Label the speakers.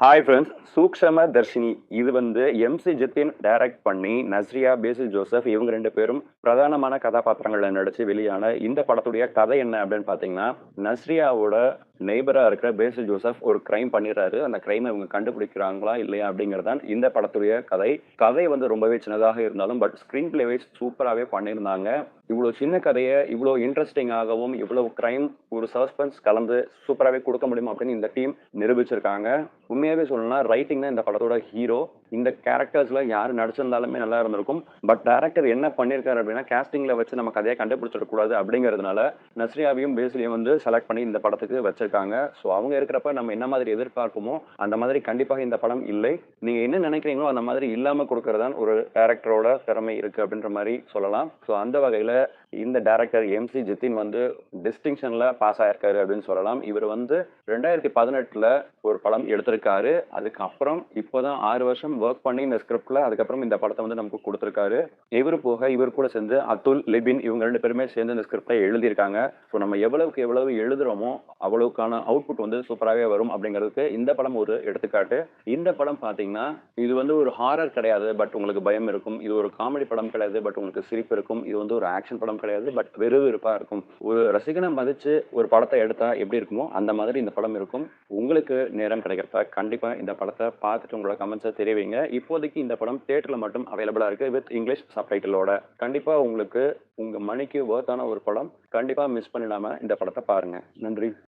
Speaker 1: Hi friends சூக்ஷம Dharshini. இது வந்து MC Jitin direct பண்ணி நஸ்ரியா பேசில் ஜோசப் இவங்க ரெண்டு பேரும் பிரதானமான கதாபாத்திரங்களில் நடித்து வெளியான இந்த படத்துடைய கதை என்ன அப்படின்னு பார்த்தீங்கன்னா நஸ்ரியாவோட நெய்பராக இருக்கிற பேசில் ஜோசப் ஒரு கிரைம் பண்ணிடுறாரு. அந்த கிரைமை இவங்க கண்டுபிடிக்கிறாங்களா இல்லையா அப்படிங்கிறதான் இந்த படத்துடைய கதை. கதை வந்து ரொம்பவே சின்னதாக இருந்தாலும் பட் ஸ்க்ரீன் பிளே வைஸ் சூப்பராகவே பண்ணியிருந்தாங்க. இவ்வளோ சின்ன கதையை இவ்வளோ இன்ட்ரெஸ்டிங்காகவும் இவ்வளோ கிரைம் ஒரு சஸ்பென்ஸ் கலந்து சூப்பராகவே கொடுக்க முடியும் அப்படின்னு இந்த டீம் நிரூபிச்சிருக்காங்க. உண்மையாகவே சொல்லணும்னா ரைட்டிங் தான் இந்த படத்தோட ஹீரோ இந்த கேரக்டர்ஸில் யார் நடிச்சிருந்தாலுமே நல்லா இருந்திருக்கும். பட் டேரக்டர் என்ன பண்ணியிருக்காரு அப்படின்னா கேஸ்டிங்கில் வச்சு நம்ம கதையை கண்டுபிடிச்சிடக்கூடாது அப்படிங்கிறதுனால நஸ்ரியாவையும் பேசிலையும் வந்து செலக்ட் பண்ணி இந்த படத்துக்கு வச்சிருக்காங்க. இருக்காங்க. ஸோ அவங்க இருக்கிறப்ப நம்ம என்ன மாதிரி எதிர்பார்ப்போமோ அந்த மாதிரி கண்டிப்பாக இந்த படம் இல்லை. நீங்கள் என்ன நினைக்கிறீங்களோ அந்த மாதிரி இல்லாமல் கொடுக்கறதான் ஒரு டேரக்டரோட திறமை இருக்குது அப்படின்ற மாதிரி சொல்லலாம். ஸோ அந்த வகையில் இந்த டேரக்டர் எம்சி ஜித்தின் வந்து டிஸ்டிங்ஷனில் பாஸ் ஆயிருக்காரு அப்படின்னு சொல்லலாம். இவர் வந்து ரெண்டாயிரத்தி பதினெட்டில் ஒரு படம் எடுத்திருக்காரு. அதுக்கப்புறம் இப்போதான் ஆறு வருஷம் ஒர்க் பண்ணி இந்த ஸ்கிரிப்டில் அதுக்கப்புறம் இந்த படத்தை வந்து நமக்கு கொடுத்துருக்காரு. இவர் போக இவர் கூட சேர்ந்து அதுல் லிபின் இவங்க ரெண்டு பேருமே சேர்ந்து இந்த ஸ்கிரிப்டை எழுதியிருக்காங்க. ஸோ நம்ம எவ்வளவுக்கு எவ்வளவு எழுதுகிறோமோ அவ்வளவுக்கு அதுக்கான அவுட்புட் வந்து சூப்பராகவே வரும் அப்படிங்கிறதுக்கு இந்த படம் ஒரு எடுத்துக்காட்டு. இந்த படம் பார்த்தீங்கன்னா இது வந்து ஒரு ஹாரர் கிடையாது பட் உங்களுக்கு பயம் இருக்கும். இது ஒரு காமெடி படம் கிடையாது பட் உங்களுக்கு சிரிப்பு இருக்கும். இது வந்து ஒரு ஆக்ஷன் படம் கிடையாது பட் விறுவிறுப்பாக இருக்கும். ஒரு ரசிகனை மதித்து ஒரு படத்தை எடுத்தால் எப்படி இருக்குமோ அந்த மாதிரி இந்த படம் இருக்கும். உங்களுக்கு நேரம் கிடைக்கிறப்ப கண்டிப்பாக இந்த படத்தை பார்த்துட்டு உங்களோட கமெண்ட்ஸை தெரிவிங்க. இப்போதைக்கு இந்த படம் தேட்டரில் மட்டும் அவைலபிளாக இருக்குது வித் இங்கிலீஷ் சப்டைட்டிலோட கண்டிப்பாக உங்களுக்கு உங்கள் மணிக்கு ஒர்த்தான ஒரு படம் கண்டிப்பாக மிஸ் பண்ணிடாமல் இந்த படத்தை பாருங்கள் நன்றி.